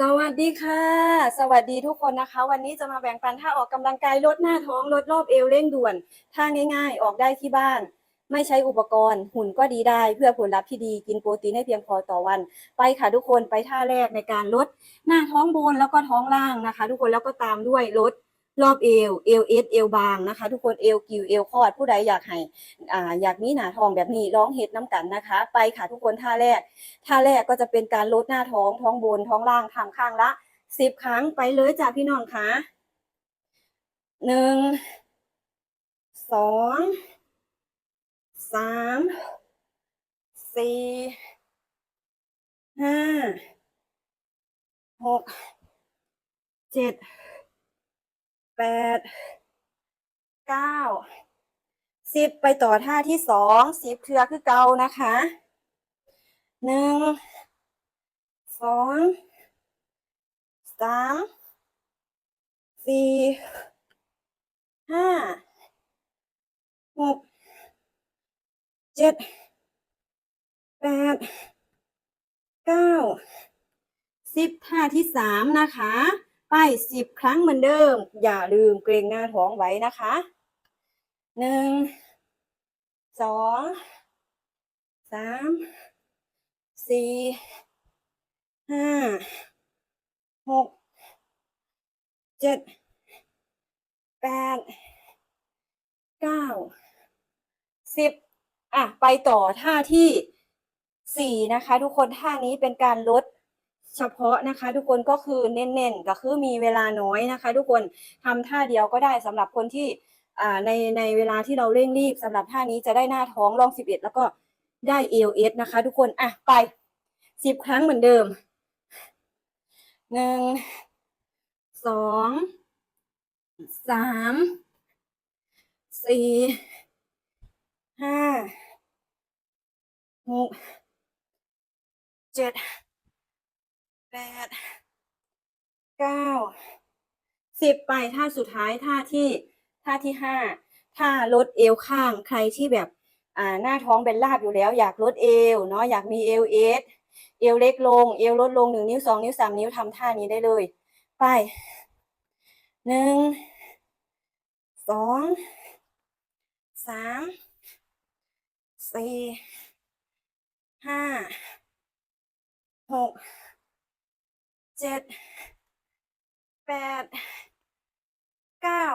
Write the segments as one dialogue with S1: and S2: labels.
S1: สวัสดีค่ะ สวัสดีทุกคนนะคะ วันนี้จะมาแบ่งปันท่าออกกำลังกายลดหน้าท้องลดรอบเอวเร่งด่วนท่าง่าย ๆ ออกได้ที่บ้าน ไม่ใช้อุปกรณ์ หุ่นก็ดีได้เพื่อผลลัพธ์ที่ดีกินโปรตีนให้เพียงพอต่อวัน ไปค่ะทุกคนไปท่าแรกในการลดหน้าท้องบนแล้วก็ท้องล่างนะคะ ทุกคนแล้วก็ตามด้วยลด รอบเอวเอวเอสเอวบางนะคะ ทุกคนเอวกิวเอวคอดผู้ใดอยากให้อ่าอยากมีหนาท้องแบบนี้ร้องเฮ็ดน้ำกันนะคะ ไปค่ะทุกคนท่าแรกท่าแรกก็จะเป็นการลดหน้าท้องท้องบนท้องล่างทำข้างละสิบครั้งไปเลยจ้ะพี่น้องคะหนึ่งสองสามสี่ห้าหกเจ็ด แปดเก้าสิบไปต่อท่าที่สองสิบเครือคือเกานะคะหนึ่งสองสามสี่ห้าหกเจ็ดแปดเก้าสิบท่าที่สามนะคะ ไปสิบครั้งเหมือนเดิม อย่าลืมเกรงหน้าท้องไว้นะคะหนึ่งสองสามสี่ห้าหกเจ็ดแปดเก้าสิบอะ ไปต่อท่าที่สี่นะคะ ทุกคนท่านี้เป็นการลด เฉพาะนะคะ ทุกคนก็คือเน้นๆก็คือมีเวลาน้อยนะคะ ทุกคนทำท่าเดียวก็ได้สำหรับคนที่ในในเวลาที่เราเร่งรีบ สำหรับท่านี้จะได้หน้าท้องรองสิบเอ็ดแล้วก็ได้เอลเอสนะคะ ทุกคนอะไปสิบครั้งเหมือนเดิมหนึ่งสองสามสี่ห้าหกเจ็ด แปดเก้าสิบไปท่าสุดท้ายท่าที่ท่าที่ห้าท่าลดเอวข้างใครที่แบบอ่าหน้าท้องเป็นลาบอยู่แล้ว อยากลดเอวเนาะอยากมีเอวเอสเอวเล็กลง เอวลดลงหนึ่งนิ้วสองนิ้วสามนิ้วทำท่านี้ได้เลย ไปหนึ่งสองสามสี่ห้าหก เจ็ดแปดเก้า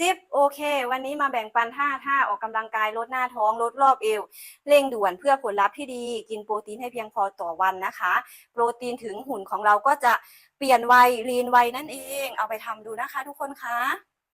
S1: สิบโอเค วันนี้มาแบ่งปันท่าท่าออกกำลังกายลดหน้าท้องลดรอบเอว เร่งด่วนเพื่อผลลัพธ์ที่ดี กินโปรตีนให้เพียงพอต่อวันนะคะ โปรตีนถึงหุ่นของเราก็จะเปลี่ยนวัยรีนวัยนั่นเอง เอาไปทำดูนะคะทุกคนคะ